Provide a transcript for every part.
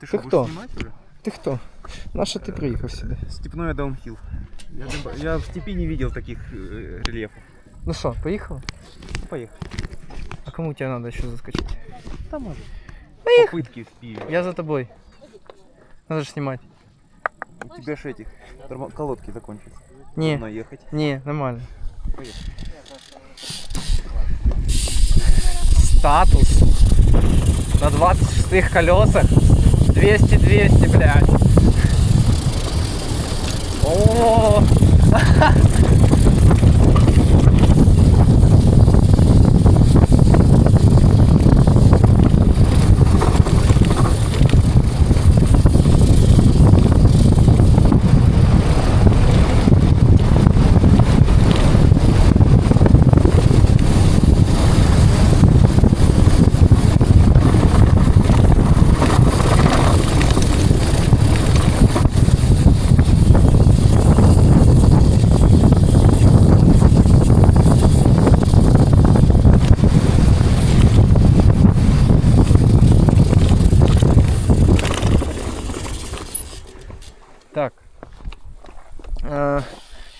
Ты что, Ты будешь кто? снимать уже? Ти хто? На що ти приїхав сюди? Степной даунхилл. Я, доб- я в степи не видел таких э, рельефов. Ну що, поїхали? Поехали. А кому тебе треба ще заскочити? Там может. Поехали. Попытки в пиве. Я за тобой. Надо ж знімати. У тебя же этих тормо- колодки закончатся. Ні, Нужно ехать. ні, нормально. Поехали. Статус. На 26 колесах. 200-200, блядь.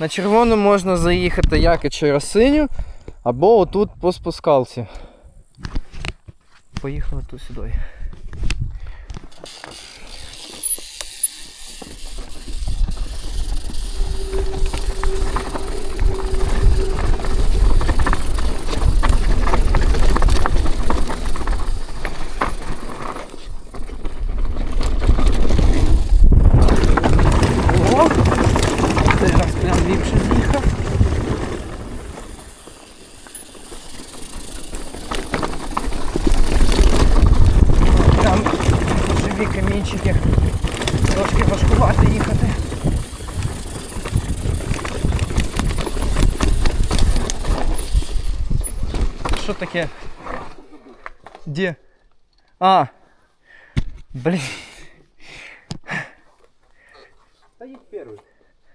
На червону можна заїхати як і через синю, або отут по спускалці. Поїхали тут сюди. Що таке? Де? А! Блін. Да едь первый.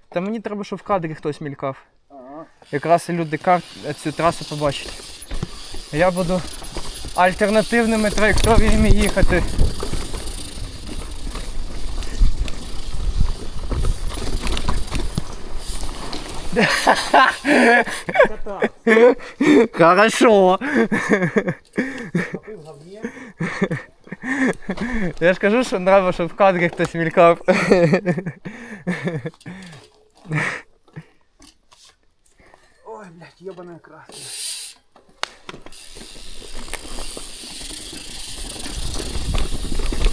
Та мені треба, щоб в кадрі хтось мількав. Ага. Якраз люди кар... цю трасу побачать. Я буду альтернативними траєкторіями їхати. Хорошо. Я ж кажу, що треба, щоб в кадрі хтось мількав. Ой, блядь, ебаная красная.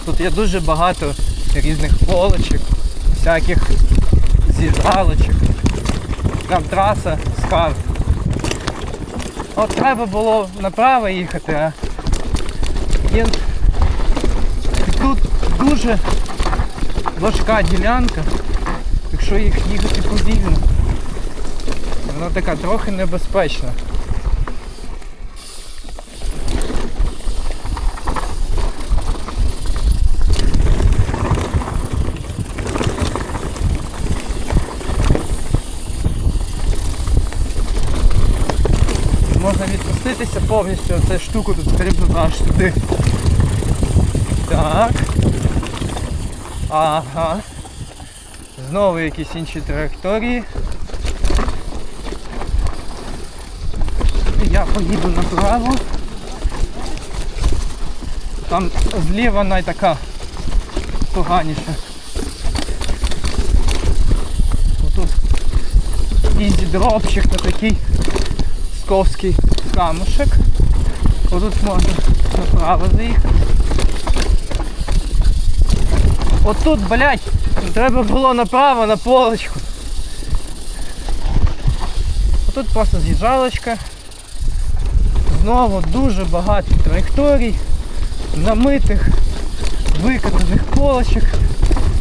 Тут є дуже багато різних полочок, всяких з'їжджалочок. Там траса скарб. От треба було направо їхати, а. І тут дуже важка ділянка, якщо їх їхати повільно. Вона така трохи небезпечна. Можна відпуститися повністю, цю штуку тут потрібно аж туди. Так. Ага. Знову якісь інші траєкторії. Я поїду направо. Там зліва найтака поганіша. Отут ізі дропчик на такий сковський камушек. Отут можна направо заїхати. Отут, блядь, треба було направо на полочку. Отут просто з'їжджалочка. Знову дуже багато траєкторій, намитих, викатаних полочок.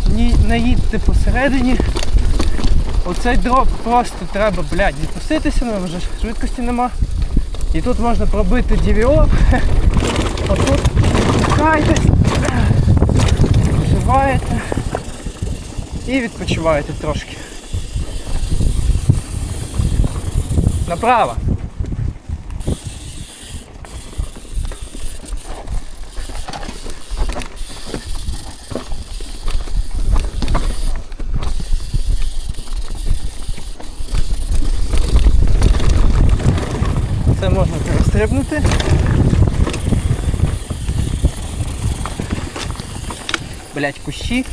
Ні, не їдьте посередині. Оцей дроп просто треба, блядь, відпуститися, ну вже швидкості нема. І тут можна пробити DVO. Отут спускаєтесь, вживаєте і відпочиваєте трошки. Направо. Блядь, кущі.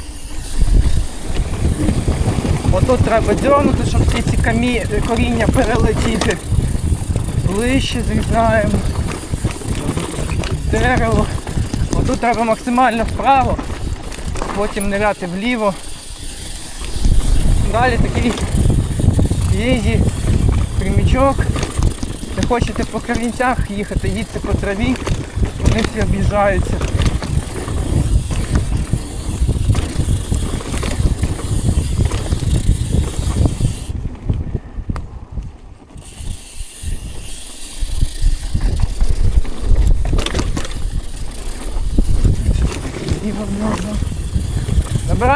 Отут треба дьорнути, щоб всі ці камі... коріння перелетіти. Ближче зрізаємо. Дерево. Отут треба максимально вправо, потім ниряти вліво. Далі такий єзі, прямічок. Не хочете по корінцях їхати, їдьте по траві, вони всі об'їжджаються. Ліво можна.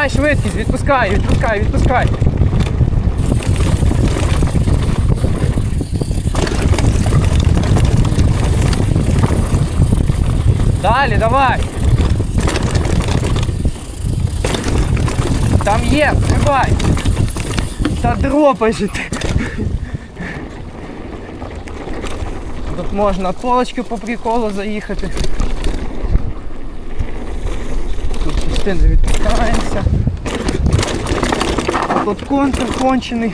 Набирай швидкість, відпускай, відпускай, відпускай. Далі, давай. Там є, стрибай. Та дропай же ти. Тут можна полочки по приколу заїхати. Тут частини відпускаємося. Тут контур кончений.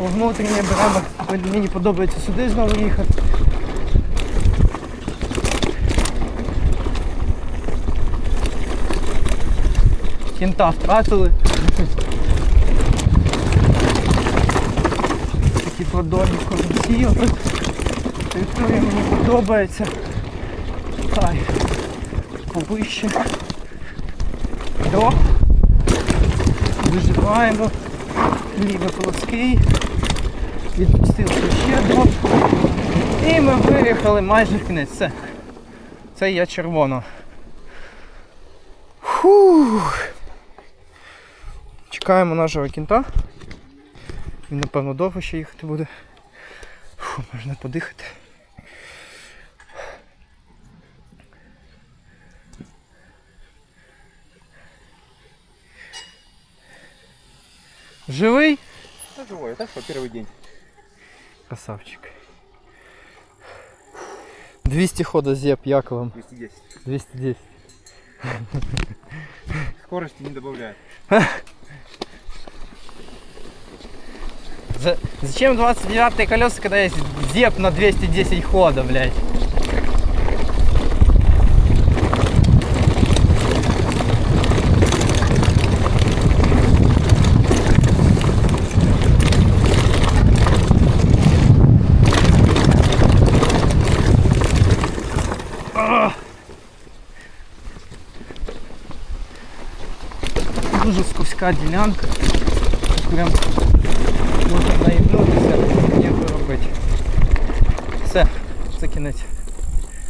Внутрішнє беремо. Мені подобається сюди знову їхати. Кінта втратили. Такі продольні корупції. Територія мені подобається. Хай. Повище. До. Виживаємо. Лівий плоский. Відпустив ще дроп. І ми виїхали майже в кінець. Все. Це я червоно. Фух. Чекаємо нашого кінта. Він, напевно, довго ще їхати буде. Фу, можна подихати. Живий? Да, живой, так по первый день. Красавчик. 200 хода зеб Яковом. 210. 210. Скорости не добавляет. За- Зачем 29 колеса, когда есть зеб на 210 хода, блядь? Дуже скользка ділянка. Прям можна наїбнутися, як робити. Все, це кінець.